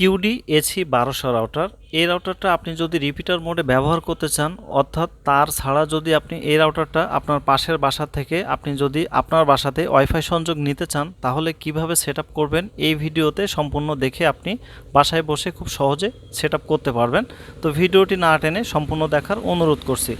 QD AC বারোশো router. এই রাউটারটা আপনি যদি রিপিটার মোডে ব্যবহার করতে চান, অর্থাৎ তার ছাড়া যদি আপনি এই রাউটারটা আপনার পাশের বাসা থেকে আপনি যদি আপনার বাসাতে ওয়াইফাই সংযোগ নিতে চান, তাহলে কীভাবে সেট করবেন এই ভিডিওতে সম্পূর্ণ দেখে আপনি বাসায় বসে খুব সহজে সেট করতে পারবেন। তো ভিডিওটি না টেনে সম্পূর্ণ দেখার অনুরোধ করছি।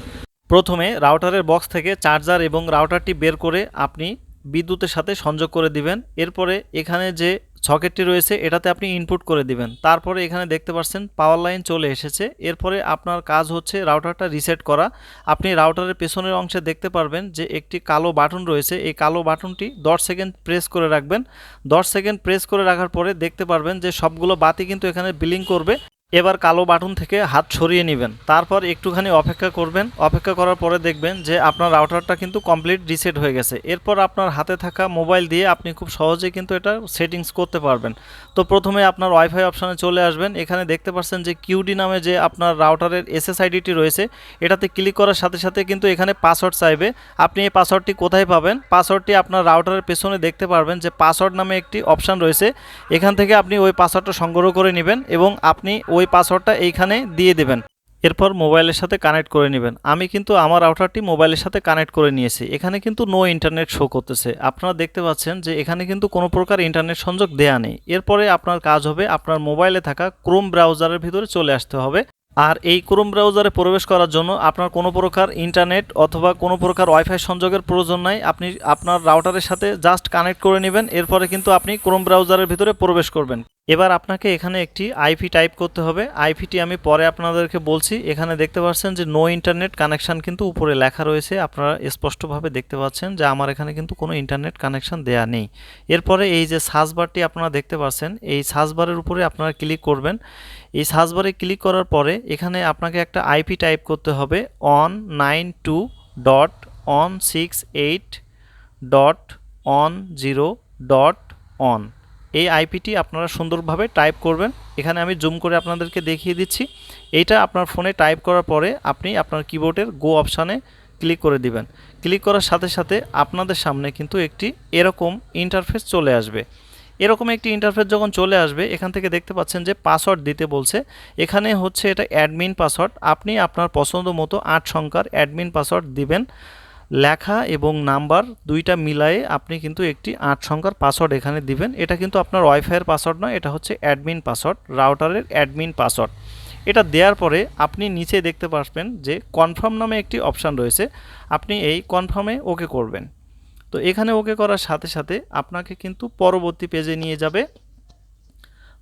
প্রথমে রাউটারের বক্স থেকে চার্জার এবং রাউটারটি বের করে আপনি বিদ্যুতের সাথে সংযোগ করে দিবেন। এরপরে এখানে যে সকেটটি রয়েছে, এটাতে আপনি ইনপুট করে দিবেন। তারপরে এখানে দেখতে পাচ্ছেন পাওয়ার লাইন চলে এসেছে। এরপরে আপনার কাজ হচ্ছে রাউটারটা রিসেট করা। আপনি রাউটারের পেছনের অংশে দেখতে পারবেন যে একটি কালো বাটন রয়েছে। এই কালো বাটনটি দশ সেকেন্ড প্রেস করে রাখবেন। দশ সেকেন্ড প্রেস করে রাখার পরে দেখতে পারবেন যে সবগুলো বাতি কিন্তু এখানে বিলিং করবে। এবার কালো বাটন থেকে হাত সরিয়ে নেবেন। তারপর একটুখানি অপেক্ষা করবেন। অপেক্ষা করার পরে দেখবেন যে আপনার রাউটারটা কিন্তু কমপ্লিট রিসেট হয়ে গেছে। এরপর আপনার হাতে থাকা মোবাইল দিয়ে আপনি খুব সহজে কিন্তু এটা সেটিংস করতে পারবেন। তো প্রথমে আপনার ওয়াইফাই অপশানে চলে আসবেন। এখানে দেখতে পাচ্ছেন যে কিউডি নামে যে আপনার রাউটারের এসএসআইডিটি রয়েছে, এটাতে ক্লিক করার সাথে সাথে কিন্তু এখানে পাসওয়ার্ড চাইবে। আপনি এই পাসওয়ার্ডটি কোথায় পাবেন? পাসওয়ার্ডটি আপনার রাউটারের পেছনে দেখতে পারবেন যে পাসওয়ার্ড নামে একটি অপশান রয়েছে। এখান থেকে আপনি ওই পাসওয়ার্ডটা সংগ্রহ করে নেবেন এবং আপনি ওই পাসওয়ার্ডটা এইখানে দিয়ে দেবেন। এরপর মোবাইলের সাথে কানেক্ট করে নেবেন। আমি কিন্তু আমার রাউটারটি মোবাইলের সাথে কানেক্ট করে নিয়েছি। এখানে কিন্তু নো ইন্টারনেট শো করতেছে। আপনারা দেখতে পাচ্ছেন যে এখানে কিন্তু কোনো প্রকার ইন্টারনেট সংযোগ দেয়া নেই। এরপরে আপনার কাজ হবে আপনার মোবাইলে থাকা ক্রোম ব্রাউজারের ভিতরে চলে আসতে হবে। আর এই ক্রোম ব্রাউজারে প্রবেশ করার জন্য আপনার কোনো প্রকার ইন্টারনেট অথবা কোনো প্রকার ওয়াইফাই সংযোগের প্রয়োজন নাই। আপনি আপনার রাউটারের সাথে জাস্ট কানেক্ট করে নেবেন। এরপরে কিন্তু আপনি ক্রোম ব্রাউজারের ভিতরে প্রবেশ করবেন। এবার আপনাকে এখানে একটি আইপি টাইপ করতে হবে। আইপিটি আমি পরে আপনাদেরকে বলছি। এখানে দেখতে পাচ্ছেন যে নো ইন্টারনেট কানেকশান কিন্তু উপরে লেখা রয়েছে। আপনারা স্পষ্টভাবে দেখতে পাচ্ছেন যে আমার এখানে কিন্তু কোনো ইন্টারনেট কানেকশান দেয়া নেই। এরপরে এই যে সার্চ বারটি আপনারা দেখতে পাচ্ছেন, এই সার্চ বারের উপরে আপনারা ক্লিক করবেন। এই সার্চ বারে ক্লিক করার পরে এখানে আপনাকে একটা আইপি টাইপ করতে হবে one nine two dot one six eight dot one zero dot one এই আইপিটি আপনারা সুন্দরভাবে টাইপ করবেন। এখানে আমি জুম করে আপনাদেরকে দেখিয়ে দিচ্ছি। এইটা আপনার ফোনে টাইপ করার পরে আপনি আপনার কিবোর্ডের গো অপশানে ক্লিক করে দিবেন। ক্লিক করার সাথে সাথে আপনাদের সামনে কিন্তু একটি এরকম ইন্টারফেস চলে আসবে। এরকম একটি ইন্টারফেস যখন চলে আসবে, এখান থেকে দেখতে পাচ্ছেন যে পাসওয়ার্ড দিতে বলছে। এখানে হচ্ছে এটা অ্যাডমিন পাসওয়ার্ড আপনি আপনার পছন্দ মতো আট সংখ্যার অ্যাডমিন পাসওয়ার্ড দিবেন। লেখা এবং নাম্বার দুইটা মিলায়ে আপনি কিন্তু একটি আট সংখ্যার পাসওয়ার্ড এখানে দিবেন। এটা কিন্তু আপনার ওয়াইফাইয়ের পাসওয়ার্ড নয়, এটা হচ্ছে অ্যাডমিন পাসওয়ার্ড রাউটারের অ্যাডমিন পাসওয়ার্ড এটা দেওয়ার পরে আপনি নিচে দেখতে পারবেন যে কনফার্ম নামে একটি অপশান রয়েছে। আপনি এই কনফার্মে ওকে করবেন। তো এখানে ওকে করার সাথে সাথে আপনাকে কিন্তু পরবর্তী পেজে নিয়ে যাবে।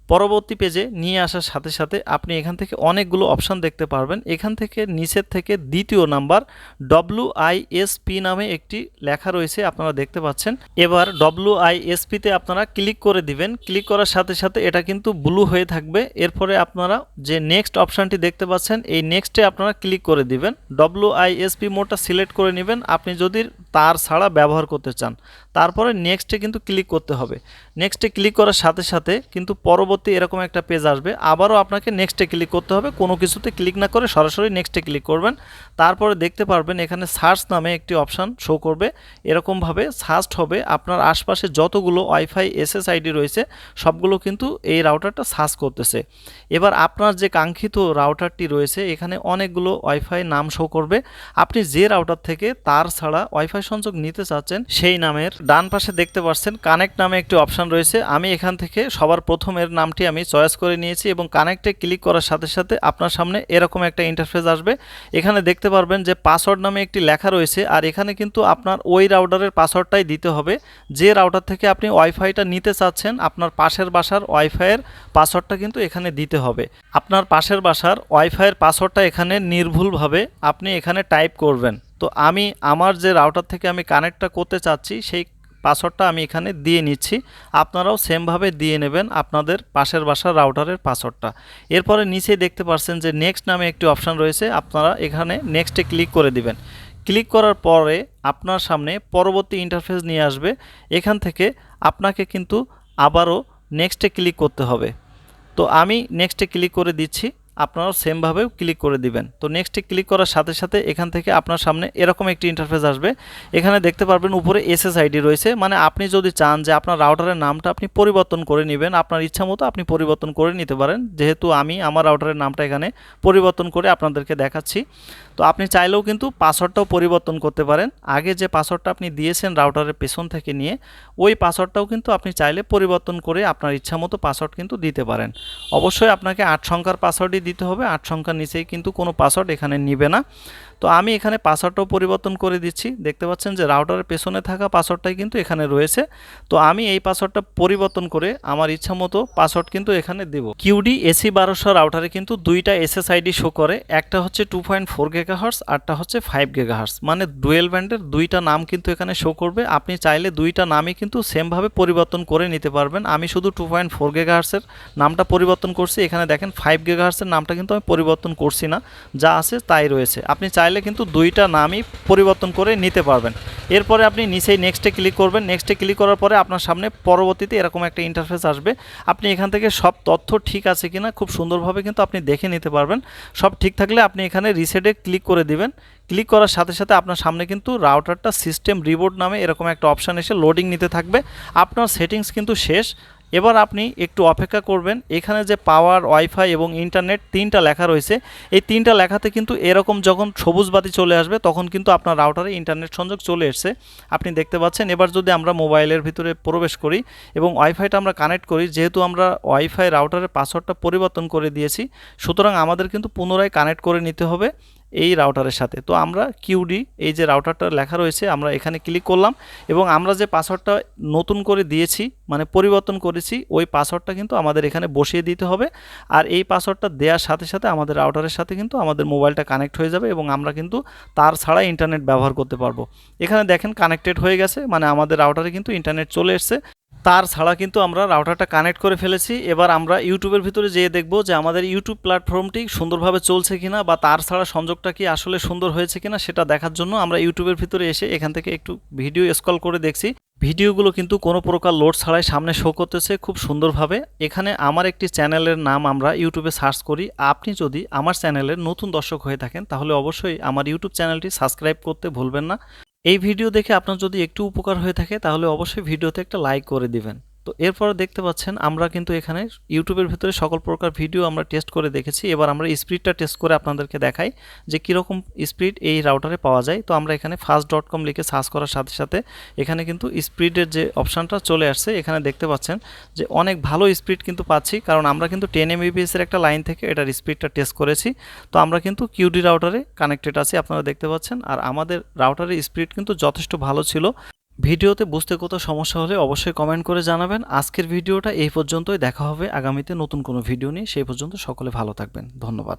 পরবর্তী পেজে নিয়ে আসার সাথে সাথে আপনি এখান থেকে অনেকগুলো অপশান দেখতে পারবেন। এখান থেকে নিচের থেকে দ্বিতীয় নাম্বার ডব্লু আইএসপি নামে একটি লেখা রয়েছে, আপনারা দেখতে পাচ্ছেন। এবার ডব্লু আইএসপিতে আপনারা ক্লিক করে দিবেন। ক্লিক করার সাথে সাথে এটা কিন্তু ব্লু হয়ে থাকবে। এরপরে আপনারা যে নেক্সট অপশানটি দেখতে পাচ্ছেন, এই নেক্সটে আপনারা ক্লিক করে দিবেন। ডব্লু আইএসপি মোডটা সিলেক্ট করে নেবেন। আপনি যদি তার ছাড়া ব্যবহার করতে চান। তারপরে নেক্সটে কিন্তু ক্লিক করতে হবে। নেক্সটে ক্লিক করার সাথে সাথে কিন্তু পরবর্তী এরকম একটা পেজ আসবে। আবারও আপনাকে নেক্সটে ক্লিক করতে হবে। কোনো কিছুতে ক্লিক না করে সরাসরি নেক্সটে ক্লিক করবেন। তারপরে দেখতে পারবেন এখানে সার্চ নামে একটি অপশান শো করবে। এরকমভাবে সার্চ হবে। আপনার আশপাশে যতগুলো ওয়াইফাই এসএসআইডি রয়েছে, সবগুলো কিন্তু এই রাউটারটা সার্চ করতেছে। এবার আপনার যে কাঙ্ক্ষিত রাউটারটি রয়েছে, এখানে অনেকগুলো ওয়াইফাই নাম শো করবে। আপনি যে রাউটার থেকে তার ছাড়া ওয়াইফাই সংযোগ নিতে চাচ্ছেন, সেই নামের ডান পাশে দেখতে পাচ্ছেন কানেক্ট নামে একটি অপশান রয়েছে। আমি এখান থেকে সবার প্রথমের নামটি আমি চয়েস করে নিয়েছি এবং কানেক্টে ক্লিক করার সাথে সাথে আপনার সামনে এরকম একটা ইন্টারফেস আসবে। এখানে দেখতে পারবেন যে পাসওয়ার্ড নামে একটি লেখা রয়েছে আর এখানে কিন্তু আপনার ওই রাউটারের পাসওয়ার্ডটাই দিতে হবে। যে রাউটার থেকে আপনি ওয়াইফাইটা নিতে চাচ্ছেন, আপনার পাশের বাসার ওয়াইফাইয়ের পাসওয়ার্ডটা কিন্তু এখানে দিতে হবে। আপনার পাশের বাসার ওয়াইফাইয়ের পাসওয়ার্ডটা এখানে নির্ভুলভাবে আপনি এখানে টাইপ করবেন। তো আমি আমার যে রাউটার থেকে আমি কানেক্টটা করতে চাচ্ছি, সেই পাসওয়ার্ডটা আমি এখানে দিয়ে নিচ্ছি। আপনারাও সেমভাবে দিয়ে নেবেন আপনাদের পাশের বাসার রাউটারের পাসওয়ার্ডটা এরপরে নিচে দেখতে পাচ্ছেন যে নেক্সট নামে একটি অপশান রয়েছে, আপনারা এখানে নেক্সটে ক্লিক করে দিবেন। ক্লিক করার পরে আপনার সামনে পরবর্তী ইন্টারফেস নিয়ে আসবে। এখান থেকে আপনাকে কিন্তু আবারও নেক্সটে ক্লিক করতে হবে। তো আমি নেক্সটে ক্লিক করে দিচ্ছি। আপনারাও সেমভাবে ক্লিক করে দিবেন। তো নেক্সটে ক্লিক করার সাথে সাথে এখান থেকে আপনার সামনে এরকম একটি ইন্টারফেস আসবে। এখানে দেখতে পারবেন উপরে এসএসআইডি রয়েছে। মানে আপনি যদি চান যে আপনার রাউটারের নামটা আপনি পরিবর্তন করে নেবেন, আপনার ইচ্ছা মতো আপনি পরিবর্তন করে নিতে পারেন। যেহেতু আমি আমার রাউটারের নামটা এখানে পরিবর্তন করে আপনাদেরকে দেখাচ্ছি। তো আপনি চাইলেও কিন্তু পাসওয়ার্ডটাও পরিবর্তন করতে পারেন। আগে যে পাসওয়ার্ডটা আপনি দিয়েছেন রাউটারের পেছন থেকে নিয়ে, ওই পাসওয়ার্ডটাও কিন্তু আপনি চাইলে পরিবর্তন করে আপনার ইচ্ছা মতো পাসওয়ার্ড কিন্তু দিতে পারেন। অবশ্যই আপনাকে আট সংখ্যার পাসওয়ার্ডই দিতে হবে। আট সংখ্যার নিচেই কিন্তু কোনো পাসওয়ার্ড এখানে নিবে না। তো আমি এখানে পাসওয়ার্ডটাও পরিবর্তন করে দিচ্ছি। দেখতে পাচ্ছেন যে রাউটারের পেছনে থাকা পাসওয়ার্ডটাই কিন্তু এখানে রয়েছে। তো আমি এই পাসওয়ার্ডটা পরিবর্তন করে আমার ইচ্ছা মতো পাসওয়ার্ড কিন্তু এখানে দেব। কিউডি এসি বারোশো রাউটারে কিন্তু দুইটা এসএসআইডি শো করে। একটা হচ্ছে টু পয়েন্ট ফোর গেগাহার্স আরটা হচ্ছে ফাইভ গেগাহার্স মানে ডুয়েল ব্যান্ডের দুইটা নাম কিন্তু এখানে শো করবে। আপনি চাইলে দুইটা নামই কিন্তু সেমভাবে পরিবর্তন করে নিতে পারবেন। আমি শুধু টু পয়েন্ট ফোর গেগাহার্সের নামটা পরিবর্তন করছি। এখানে দেখেন ফাইভ গেগাহার্সের নামটা কিন্তু আমি পরিবর্তন করছি না। যা আছে তাই রয়েছে। আপনি চাইলে কিন্তু দুইটা নামই পরিবর্তন করে নিতে পারবেন। এরপরে আপনি নিচেই নেক্সটে ক্লিক করবেন। নেক্সটে ক্লিক করার পরে আপনার সামনে পরবর্তীতে এরকম একটা ইন্টারফেস আসবে। আপনি এখান থেকে সব তথ্য ঠিক আছে কিনা খুব সুন্দরভাবে কিন্তু আপনি দেখে নিতে পারবেন। সব ঠিক থাকলে আপনি এখানে রিসেটে ক্লিক করে দিবেন। ক্লিক করার সাথে সাথে আপনার সামনে কিন্তু রাউটারটা সিস্টেম রিবোর্ড নামে এরকম একটা অপশান এসে লোডিং নিতে থাকবে। আপনার সেটিংস কিন্তু শেষ। এবার আপনি একটু অপেক্ষা করবেন। এখানে যে পাওয়ার ওয়াইফাই এবং ইন্টারনেট তিনটা লেখা রয়েছে। এই তিনটা লেখাতে কিন্তু এরকম যখন সবুজ বাতি চলে আসবে, তখন কিন্তু আপনার রাউটারে ইন্টারনেট সংযোগ চলে এসছে। আপনি দেখতে পাচ্ছেন, এবার যদি আমরা মোবাইলের ভিতরে প্রবেশ করি এবং ওয়াইফাইটা আমরা কানেক্ট করি, যেহেতু আমরা ওয়াইফাই রাউটারের পাসওয়ার্ডটা পরিবর্তন করে দিয়েছি, সুতরাং আমাদের কিন্তু পুনরায় কানেক্ট করে নিতে হবে। এই রাউটারের সাথে। তো আমরা কিউডি এই যে রাউটারটা লেখা রয়েছে, আমরা এখানে ক্লিক করলাম এবং আমরা যে পাসওয়ার্ডটা নতুন করে দিয়েছি মানে পরিবর্তন করেছি, ওই পাসওয়ার্ডটা কিন্তু আমাদের এখানে বসিয়ে দিতে হবে। আর এই পাসওয়ার্ডটা দেওয়ার সাথে সাথে আমাদের রাউটারের সাথে কিন্তু আমাদের মোবাইলটা কানেক্ট হয়ে যাবে এবং আমরা কিন্তু তার ছাড়া ইন্টারনেট ব্যবহার করতে পারব। এখানে দেখেন কানেক্টেড হয়ে গেছে মানে আমাদের রাউটারে কিন্তু ইন্টারনেট চলে এসছে। তার ছাড়া কিন্তু আমরা রাউটারটা কানেক্ট করে ফেলেছি। এবার আমরা ইউটিউবের ভিতরে যেয়ে দেখব যে আমাদের ইউটিউব প্ল্যাটফর্মটি সুন্দরভাবে চলছে কিনা বা তার ছাড়া সংযোগটা কি আসলে সুন্দর হয়েছে কিনা সেটা দেখার জন্য আমরা ইউটিউবের ভিতরে এসে এখান থেকে একটু ভিডিও স্কল করে দেখছি। ভিডিওগুলো কিন্তু কোনো প্রকার লোড ছাড়াই সামনে শো করতেছে খুব সুন্দরভাবে। এখানে আমার একটি চ্যানেলের নাম আমরা ইউটিউবে সার্চ করি। আপনি যদি আমার চ্যানেলের নতুন দর্শক হয়ে থাকেন তাহলে অবশ্যই আমার ইউটিউব চ্যানেলটি সাবস্ক্রাইব করতে ভুলবেন না। এই ভিডিও দেখে আপনার যদি একটু উপকার হয়ে থাকে, তাহলে অবশ্যই ভিডিওতে একটা লাইক করে দিবেন। তো এরপরে দেখতে পাচ্ছেন আমরা কিন্তু এখানে ইউটিউবের ভিতরে সকল প্রকার ভিডিও আমরা টেস্ট করে দেখেছি। এবার আমরা স্পিডটা টেস্ট করে আপনাদেরকে দেখাই যে কীরকম স্পিড এই রাউটারে পাওয়া যায়। তো আমরা এখানে ফাস্ট ডট কম লিখে সার্চ করার সাথে সাথে এখানে কিন্তু স্পিডের যে অপশানটা চলে আসছে, এখানে দেখতে পাচ্ছেন যে অনেক ভালো স্পিড কিন্তু পাচ্ছি। কারণ আমরা কিন্তু টেন এমবিপিএস এর একটা লাইন থেকে এটার স্পিডটা টেস্ট করেছি। তো আমরা কিন্তু কিউডি রাউটারে কানেক্টেড আছি, আপনারা দেখতে পাচ্ছেন। আর আমাদের রাউটারের স্পিড কিন্তু যথেষ্ট ভালো ছিল। ভিডিওতে বুঝতে কত সমস্যা হলে অবশ্যই কমেন্ট করে জানাবেন। আজকের ভিডিওটা এই পর্যন্তই। দেখা হবে আগামীতে নতুন কোনো ভিডিও নিয়ে। সেই পর্যন্ত সকলে ভালো থাকবেন। ধন্যবাদ।